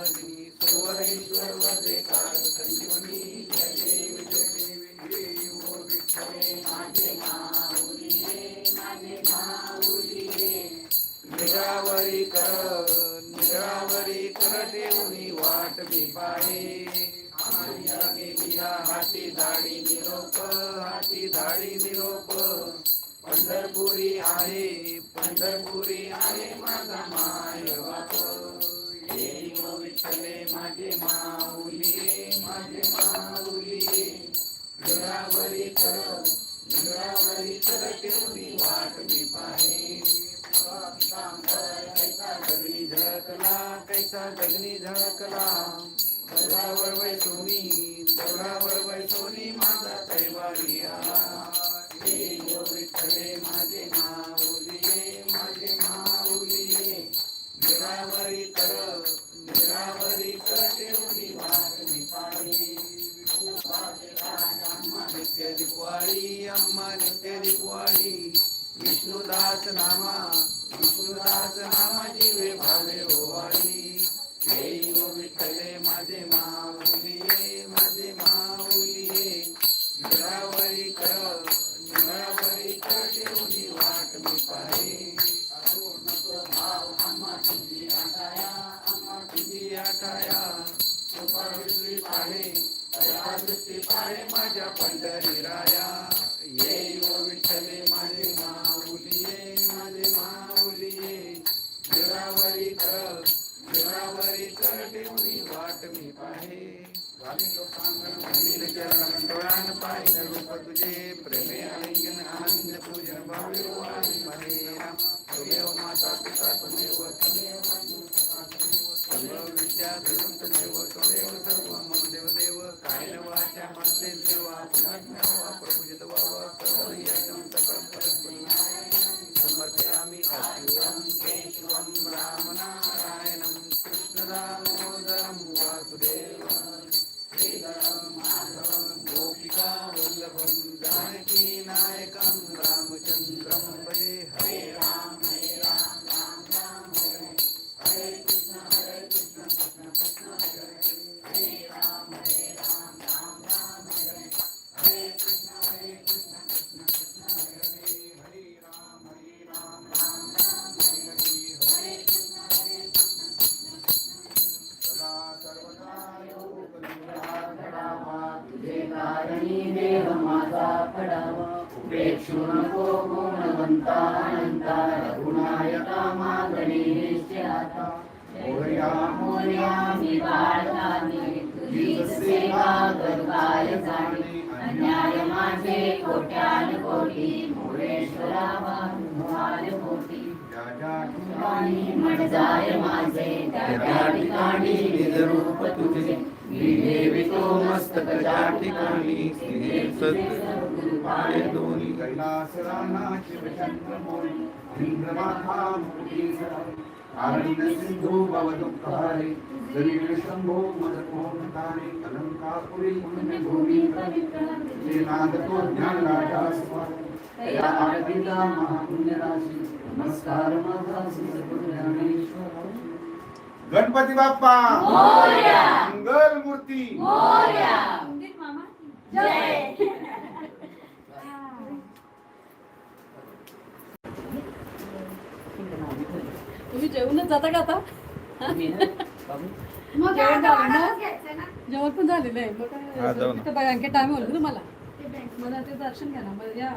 महिषासुरमर्दिनी सुरवरेश्वर संजीवनी. जय देव जय देव ओ विठ्ठले. माझे निरावरी कर निरावरी कर देवनी वाट मी पाहे. हाती धाडी निरोप हाती धाडी निरोप पंढरपुरी आहे पंढरपुरी आहे माझा माय बाप येई माझे माऊली माझे माऊली. घरावरी कर घरावरी कर ठेवली वाट मी पाहे कैसा गगनी झळकला कैसा गगनी झळकला दगडावर वै सोनी दगडावर वै सोनी माझा कैवारी दिपवाळी अम्मा नित्य दिपवाळी विष्णुदास नामा विष्णुदास नामा जीवे भावे ओवाळी हे विठ्ठले माझे माव सर्व विद्या देवं तुमेव तुमेव सर्व मम देव देव काय वाचा मनसे देवा पुन्हा प्रभुजित वा माझा पडावा नको गुणवंता अनंता रघुनायका मागणी मी बाळगाने तुझीच सेवा जाणे. अन्याय माझे कोट्यान कोटी मोरेश्वरा कोटी ठिकाणी जाय माझे त्या त्या ठिकाणी निजरूप तुझे. मी देवितो मस्तक ठिकाणी सद्गुरु दोन्ही कैलास राणा शिवचंद्र मोरी मुक्ती आनंद सिंधू शंभो अलंकापुरी पुण्यभूमी जे स्वामी या आरतीला नमस्कार माझा सद्गुरु ज्ञानेश्वर गणपती बाप्पा. मोरया! मंगल मूर्ती. तुम्ही जेवणच जाता का आता? मग जेवण पण झालेलं आहे. हा, बघा आणखी टाइम होईल ना मला. ते बँक. मला ते दर्शन घ्या ना मला या